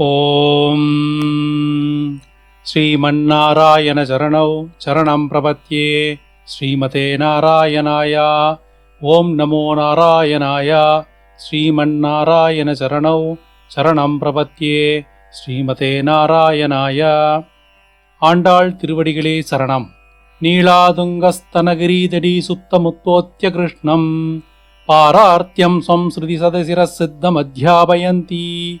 ఓం శ్రీమన్నారాయణ చరణౌ చరణం ప్రపత్యే శ్రీమతే నారాయణాయ. ఓం నమో నారాయణాయ. శ్రీమన్నారాయణ చరణౌ చరణం ప్రపత్యే శ్రీమతే నారాయణాయ. ఆండాళ్ తిరువడిகளே சரணம் నీళాదుంగస్తనగిరీదడీ సుప్తముత్తోత్యకృష్ణం పారార్త్యం సంసృతి సదశిరసిద్ధమధ్యాపయంతి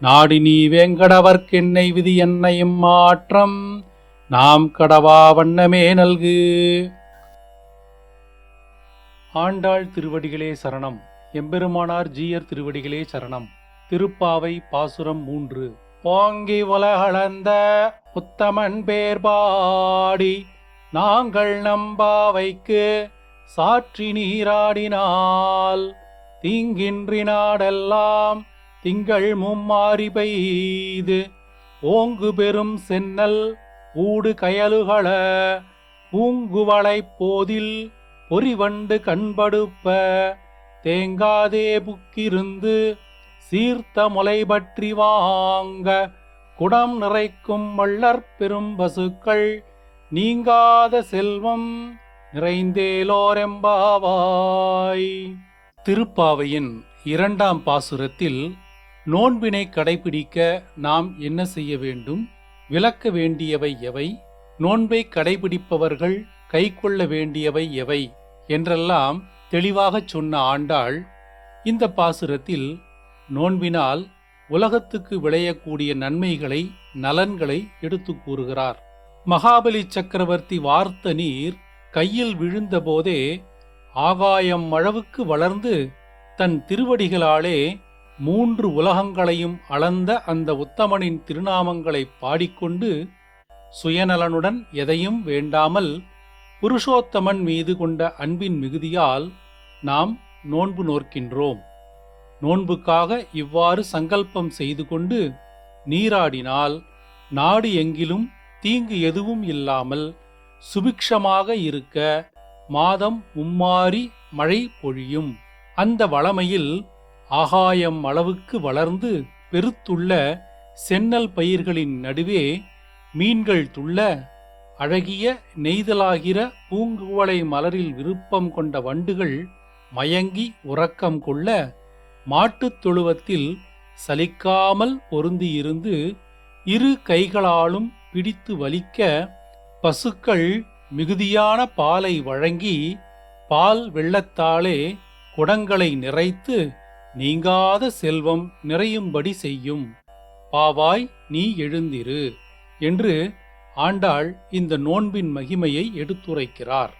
நாடி நீ வேங்கடவர்க்கென்னை விதி என்னையும் மாற்றம். நாம் கடவா வண்ணமே நல்கு. ஆண்டாள் திருவடிகளே சரணம். எம்பெருமானார் ஜீயர் திருவடிகளே சரணம். திருப்பாவை பாசுரம் மூன்று. ஓங்கி உலகளந்த உத்தமன் பேர் பாடி நாங்கள் நம்பாவைக்கு சாற்றி நீராடினால். தீங்கின்றி நாடெல்லாம் திங்கள் மும்மாறி பெய்து ஓங்கு பெரும் சென்னல் ஊடு கயலுகள பூங்குவளை போதில் பொறிவண்டு கண்படுப்ப தேங்காதே புக்கிருந்து சீர்த்த முலை பற்றி வாங்க குடம் நிறைக்கும் வள்ளற் பெரும் பசுக்கள் நீங்காத செல்வம் நிறைந்தேலோரெம்பாவாய். திருப்பாவையின் இரண்டாம் பாசுரத்தில் நோன்பினை கடைபிடிக்க நாம் என்ன செய்ய வேண்டும்? விளக்க வேண்டியவை எவை? நோன்பை கடைபிடிப்பவர்கள் கைக்கொள்ள வேண்டியவை எவை? என்றெல்லாம் தெளிவாகச் சொன்ன ஆண்டாள் இந்த பாசுரத்தில் நோன்பினால் உலகத்துக்கு விளையக்கூடிய நன்மைகளை நலன்களை எடுத்து கூறுகிறார். மகாபலி சக்கரவர்த்தி வார்த்த நீர் கையில் விழுந்தபோதே ஆகாயம் அளவுக்கு வளர்ந்து தன் திருவடிகளாலே மூன்று உலகங்களையும் அளந்த அந்த உத்தமனின் திருநாமங்களை பாடிக்கொண்டு சுயநலனுடன் எதையும் வேண்டாமல் புருஷோத்தமன் மீது கொண்ட அன்பின் மிகுதியால் நாம் நோன்பு நோர்க்கின்றோம். நோன்புக்காக இவ்வாறு சங்கல்பம் செய்து கொண்டு நீராடினால் நாடு எங்கிலும் தீங்கு எதுவும் இல்லாமல் சுபிக்ஷமாக இருக்க மாதம் மும்மாறி மழை பொழியும். அந்த வளமையில் ஆகாயம் அளவுக்கு வளர்ந்து பெருத்துள்ள சென்னல் பயிர்களின் நடுவே மீன்கள் துள்ள அழகிய நெய்தலாகிற பூங்குவளை மலரில் விருப்பம் கொண்ட வண்டுகள் மயங்கி உறக்கம் கொள்ள மாட்டுத் தொழுவத்தில் சலிக்காமல் பொருந்தியிருந்து இரு கைகளாலும் பிடித்து வலிக்க பசுக்கள் மிகுதியான பாலை வழங்கி பால் வெள்ளத்தாலே குடங்களை நிறைத்து நீங்காத செல்வம் நிறையும்படி செய்யும். பாவாய் நீ எழுந்திரு என்று ஆண்டாள் இந்த நோன்பின் மகிமையை எடுத்துரைக்கிறார்.